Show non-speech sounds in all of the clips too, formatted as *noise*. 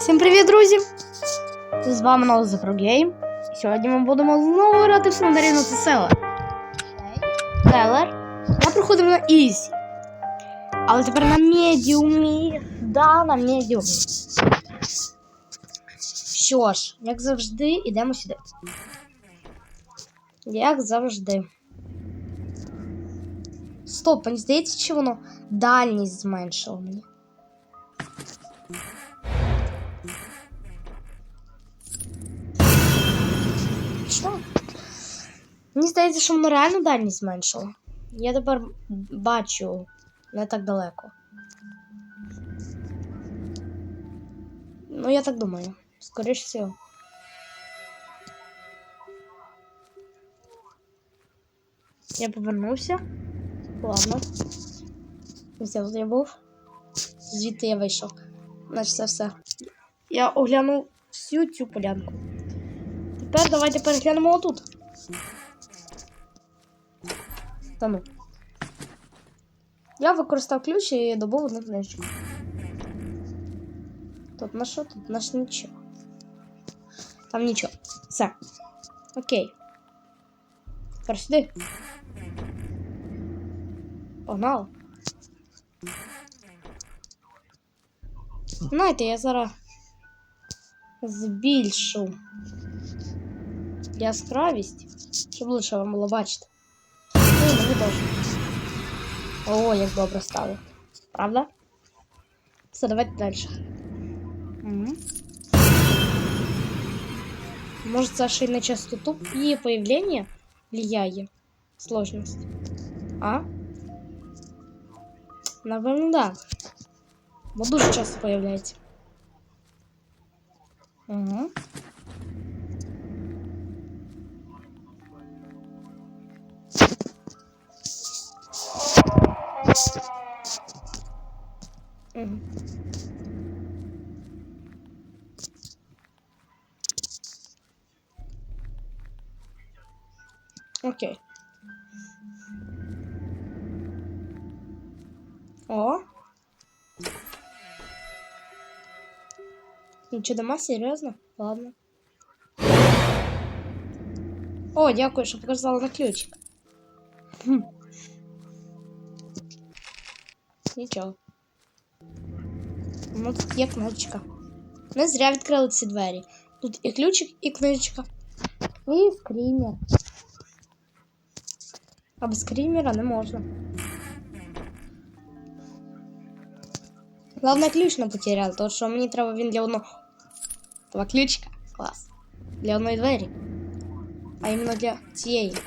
Всім привіт, друзі! З вами Нол Гейм. Сьогодні ми будемо знову грати в Сандаріну це Селер. Селер. Я проходив на Ізі. Але тепер на медіумі. Да, на медіумі. Що ж, як завжди, йдемо сюди. Як завжди. Стоп, мені здається, чи воно дальність зменшило мені. Мені здається, що воно реально дальність зменшило. Я тепер бачу не так далеко. Ну, я так думаю. Скоріше всього. Я повернувся. Ладно. Все, от я був. Звідти я вийшов. Значить, це все. Я оглянув всю цю полянку. Тепер давайте переглянемо отут. Та ну. Я використав ключ і добув одну книжку. Тут на що? Тут наш нічого. Там нічого. Все. Окей. Тепер сюди. Погнали. Знаєте, я зараз збільшу яскравість, щоб лише вам було бачити. Ну, і мені теж. О, як добре стало. Правда? Все, давайте далі. Угу. Може, це ще й на частоту її появлення влияє сложність. А? Напевно, да. Бо дуже часто появляється. Угу. Угу. Окей. О. Нічого дома, серйозно? Ладно. О, дякую, що показала на ключик. Хм. Нічого. Ну тут є книжечка. Не зря відкрили ці двері. Тут і ключик, і книжечка. І скрімер. А без скрімера не можна. Главное, ключ не потерял, тому що мені треба він для одного. Два ключика. Клас. Для одної двері. А іменно для цієї.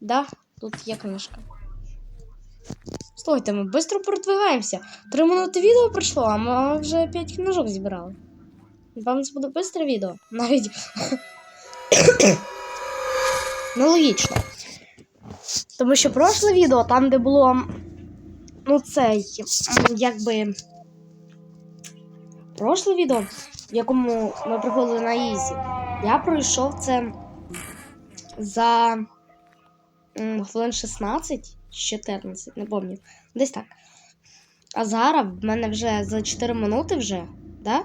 Да, тут є книжка. Стойте, ми швидко продвигаємося. Три минути відео пройшло, а ми вже п'ять книжок зібрали. Вам це буде швидке відео. Навіть. *coughs* ну, логічно. Тому що прошле відео, там, де було. Ну, цей, якби. Прошле відео, в якому ми приходили на Ізі, я пройшов це за хвилин 16 14, не пам'ятаю. Десь так. А зараз в мене вже за 4 минути вже, да?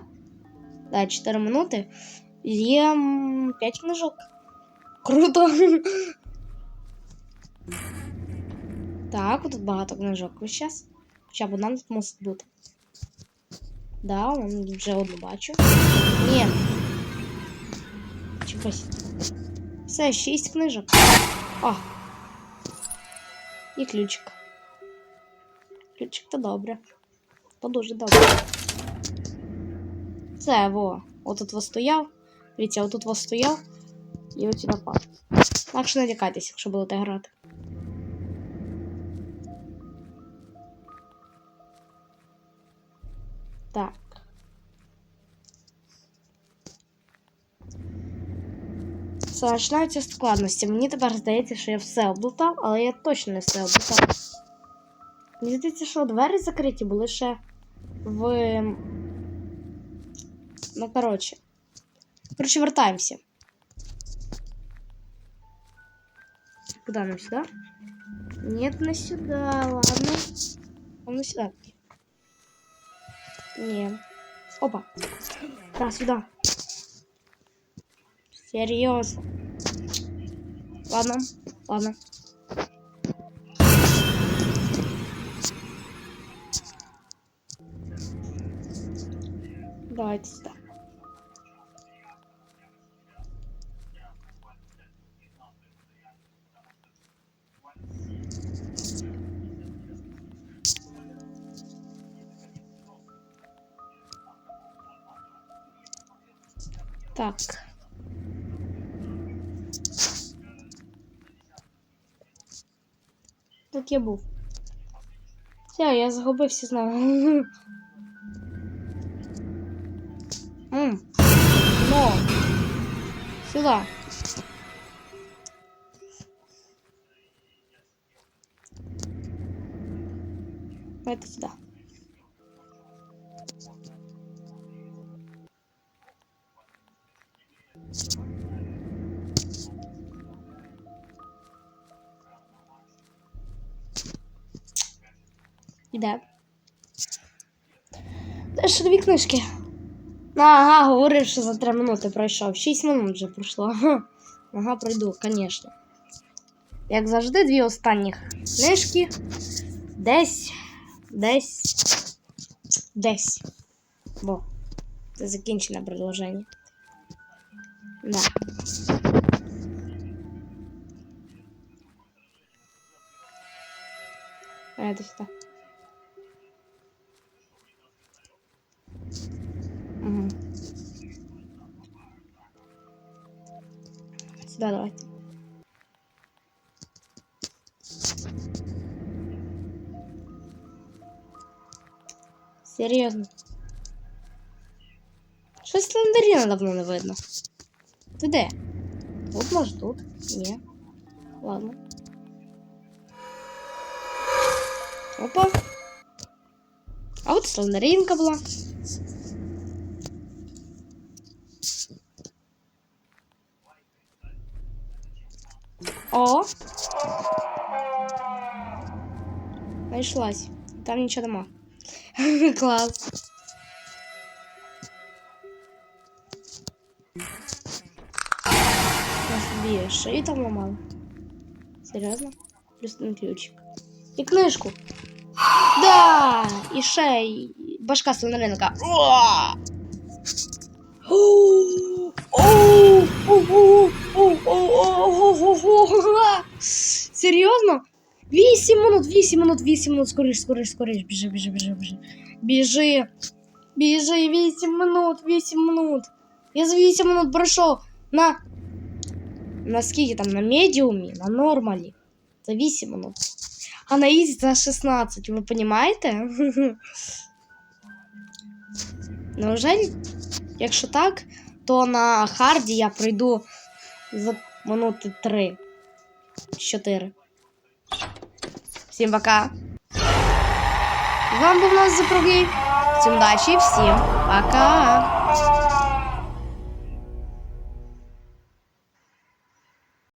Да, 4 минути. Є 5 книжок. Круто! *laughs* Так, тут багато книжок весь час. Хоча б одна тут мусить бути. Да, он вже одну бачу. Ні. Чогось. Все, 6 книжок. О! І ключик. Ключик то добре. То дуже добре. Це во. Отут вас стояв. Дивіться, отут вас стояв. І ось сюди пав. Так що не лякайтеся, якщо будете грати. Так. Все, починаються складності. Мені тепер здається, що я все облутав, але я точно не все облутав. Мені здається, що двері закриті були ще в. Ну, коротше. Коротше, вертаємося. Куда нам сюда? Нет, на сюда, ладно. Он на сюда. Не. Опа. Да, сюда. Серьезно. Ладно, ладно. Давайте сюда. Так. Тут я був. Все, я загубився знову. *laughs* Но. Сюда. Это сюда. Іде. Де ж дві книжки? Ага, говорив, що за 3 минути пройшов. 6 минут вже пройшло. Ха. Ага, пройду, звісно. Як завжди, дві останніх книжки. Десь. Десь. Десь. Бо. Це закінчене предложення. Да. Это сюда. Сюда давайте. Серйозно. Щось слендеріна давно не видно. Ти де? Тут може тут? Ні. Ладно. Опа. А от слендеринка була. О! Знайшлась. Там нічого нема. *laughs* Клас. Я собі шиї там ламала. Серйозно? Плюс один ключик. І книжку. Да! І ще й башка слонаринка. Серйозно? 8 минут, 8 минут, 8 минут, скоріш, скоріш, скоріш, біжи, біжи, біжи, біжи. Біжи. Біжи, 8 минут, 8 минут. Я за 8 минут пройшов на. На скільки там? На медіумі, на нормалі. За 8 минут. А на ізі за 16, ви розумієте? *laughs* Неужели, якщо так, то на харді я пройду за минути 3. 4. Всім пока. З вами був нас Запруги. Всім удачі, всім пока.